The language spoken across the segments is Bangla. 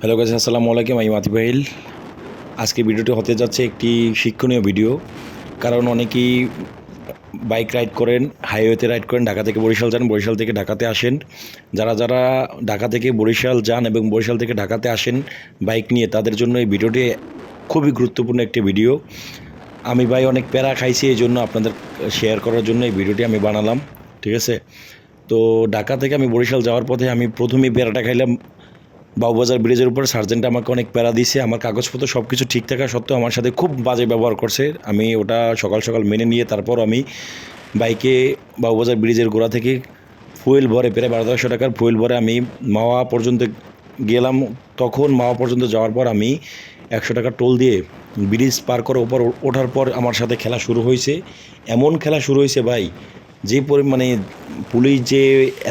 হ্যালো গাছ আসসালামু আলাইকুম আমি মাতি ভাইল আজকে ভিডিওটি হতে যাচ্ছে একটি শিক্ষণীয় ভিডিও কারণ অনেকেই বাইক রাইড করেন হাইওয়েতে রাইড করেন, ঢাকা থেকে বরিশাল যান, বরিশাল থেকে ঢাকাতে আসেন। যারা যারা ঢাকা থেকে বরিশাল যান এবং বরিশাল থেকে ঢাকাতে আসেন বাইক নিয়ে, তাদের জন্য এই ভিডিওটি খুবই গুরুত্বপূর্ণ একটি ভিডিও আমি ভাই অনেক প্যারা খাইছি, এই জন্য আপনাদের শেয়ার করার জন্য এই ভিডিওটি আমি বানালাম, ঠিক আছে? তো ঢাকা থেকে আমি বরিশাল যাওয়ার পথে আমি প্রথমেই প্যারাটা খাইলাম বাবুবাজার ব্রিজের উপর সার্জেন্ট আমাকে অনেক প্যারা দিয়েছে। আমার কাগজপত্র সব কিছু ঠিক থাকা সত্ত্বেও আমার সাথে খুব বাজে ব্যবহার করছে। আমি ওটা সকাল সকাল মেনে নিয়ে তারপর আমি বাইকে বাবুবাজার ব্রিজের গোড়া থেকে ফুয়েল ভরে প্রায় বারো তেরোশো টাকার ফুয়েল ভরে আমি মাওয়া পর্যন্ত গেলাম। তখন মাওয়া পর্যন্ত যাওয়ার পর আমি একশো টাকা টোল দিয়ে ব্রিজ পার করে ওপর ওঠার পর আমার সাথে খেলা শুরু হয়েছে। এমন খেলা শুরু হয়েছে ভাই, যে পরিমাণে পুলিশ যে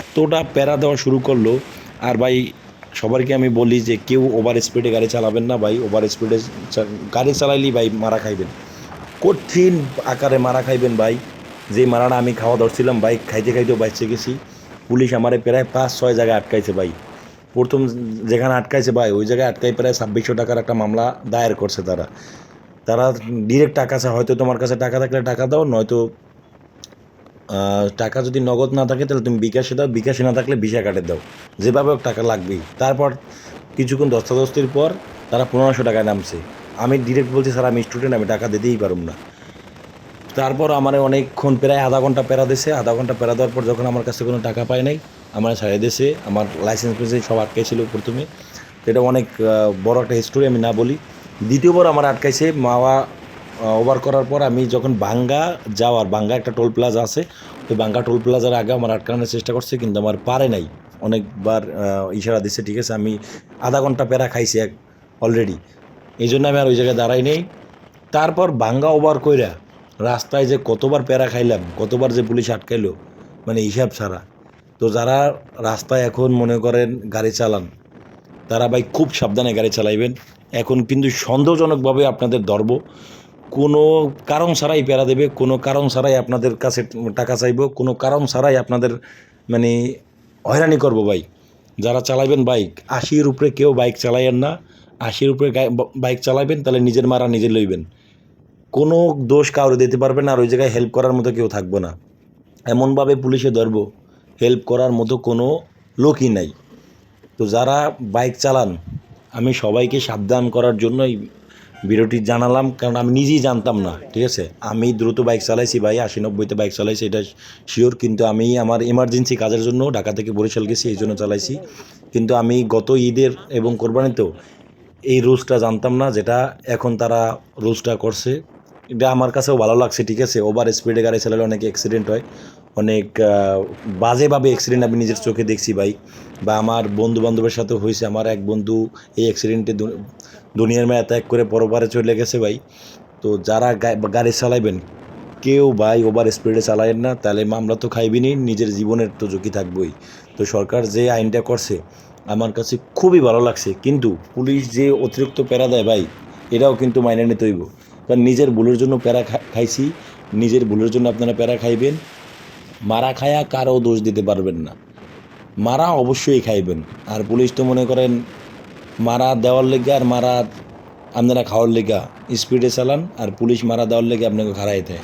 এতটা প্যারা দেওয়া শুরু করল, আর ভাই সবাইকে আমি বলি যে কেউ ওভার স্পিডে গাড়ি চালাবেন না ভাই ওভার স্পিডে গাড়ি চালাইলেই ভাই মারা খাইবেন। কঠিন আকারে মারা খাইবেন ভাই। যে মারাটা আমি খাওয়া ধরছিলাম বাইক খাইতে খাইতেও বাইচে গেছি। পুলিশ আমারে প্রায় পাঁচ ছয় জায়গায় আটকাইছে ভাই। প্রথম যেখানে আটকাইছে ভাই, ওই জায়গায় আটকাই প্রায় ছাব্বিশশো টাকার একটা মামলা দায়ের করছে তারা। তারা ডিরেক্ট টাকা আছে হয়তো তোমার কাছে টাকা থাকলে টাকা দাও, নয়তো টাকা যদি নগদ না থাকে, তাহলে তুমি বিকাশে দাও, বিকাশে না থাকলে ভিসা কাটে দাও। যেভাবে টাকা লাগবেই। তারপর কিছুক্ষণ দস্তাদস্তির পর তারা পনেরোশো টাকায় নামছে। আমি ডিরেক্ট বলছি, স্যার, আমি স্টুডেন্ট আমি টাকা দিতেই পারুম না। তারপর আমার অনেকক্ষণ প্রায় আধা ঘণ্টা প্যারা দিয়েছে আধা ঘণ্টা প্যারা দেওয়ার পর যখন আমার কাছে কোনো টাকা পায় নাই, আমার ছাড়িয়ে দিয়েছে আমার লাইসেন্স ফেসেন্স সব আটকাইছিল প্রথমে। এটা অনেক বড় একটা হিস্টোরি আমি না বলি। দ্বিতীয়বার আমার আটকাইছে মাওয়া ওভার করার পর আমি যখন বাঙ্গা যাওয়ার, বাঙ্গা একটা টোল প্লাজা আছে, ওই বাঙ্গা টোল প্লাজার আগে আমার আটকানোর চেষ্টা করছে, কিন্তু আমার পারে নাই। অনেকবার ইশারা দিচ্ছে ঠিক আছে, আমি আধা ঘণ্টা প্যারা খাইছি এক অলরেডি এই জন্য আমি আর ওই জায়গায় দাঁড়াই নেই। তারপর বাঙ্গা ওভার কইরা রাস্তায় যে কতবার প্যারা খাইলাম, কতবার যে পুলিশ আটকাইলো মানে হিসাব ছাড়া। তো যারা রাস্তায় এখন মনে করেন গাড়ি চালান, তারা ভাই খুব সাবধানে গাড়ি চালাইবেন। এখন কিন্তু সন্দেহজনকভাবে আপনাদের ধরব। কোনো কারণ ছাড়াই প্যারা দেবে, কোনো কারণ ছাড়াই আপনাদের কাছে টাকা চাইব, কোনো কারণ ছাড়াই আপনাদের মানে হয়রানি করব ভাই। যারা চালাবেন বাইক, আশির উপরে কেউ বাইক চালাইয়েন না, আশির উপরে বাইক চালাবেন তাহলে নিজের মারা নিজে লইবেন। কোনো দোষ কাউরে দিতে পারবে না, আর ওই জায়গায় হেল্প করার মতো কেউ থাকব না। এমনভাবে পুলিশে ধরবো হেল্প করার মতো কোনো লোকই নাই। তো যারা বাইক চালান, আমি সবাইকে সাবধান করার জন্যই ভিডিওটি জানালাম, কারণ আমি নিজেই জানতাম না, ঠিক আছে? আমি দ্রুত বাইক চালাইছি ভাই আশি নব্বইতে বাইক চালাইছি, এটা শিওর কিন্তু আমি আমার এমার্জেন্সি কাজের জন্য ঢাকা থেকে বরিশাল গেছি, এই জন্য চালাইছি। কিন্তু আমি গত ঈদের এবং কোরবানিতেও এই রুলসটা জানতাম না, যেটা এখন তারা রুলসটা করছে। এটা আমার কাছেও ভালো লাগছে, ঠিক আছে? ওভার স্পিডে গাড়ি চালালে অনেক অ্যাক্সিডেন্ট হয়। অনেক বাজেভাবে অ্যাক্সিডেন্ট আমি নিজের চোখে দেখছি ভাই। বা আমার বন্ধু বান্ধবের সাথে হয়েছে, আমার এক বন্ধু এই অ্যাক্সিডেন্টে দুনিয়ার মেয়ে ত্যাগ করে পরপারে চলে গেছে ভাই। তো যারা গাড়ি চালাইবেন, কেউ ভাই ওভার স্পিডে চালায়েন না, তাহলে মামলা তো খাইবিনি নিজের জীবনের তো ঝুঁকি থাকবেই। তো সরকার যে আইনটা করছে, আমার কাছে খুবই ভালো লাগছে। কিন্তু পুলিশ যে অতিরিক্ত প্যারা দেয় ভাই, এটাও কিন্তু মাইনে নিতে হইব। কারণ নিজের ভুলের জন্য প্যারা খাইছি, নিজের ভুলের জন্য আপনারা প্যারা খাইবেন। মারা খায়া কারও দোষ দিতে পারবেন না। মারা অবশ্যই খাইবেন। আর পুলিশ তো মনে করেন, মারা দেওয়ার লেগে আর মারা আপনারা খাওয়ার লেগা, স্পিডে চালান, আর পুলিশ মারা দেওয়ার লেগে আপনাকে খারাই দেয়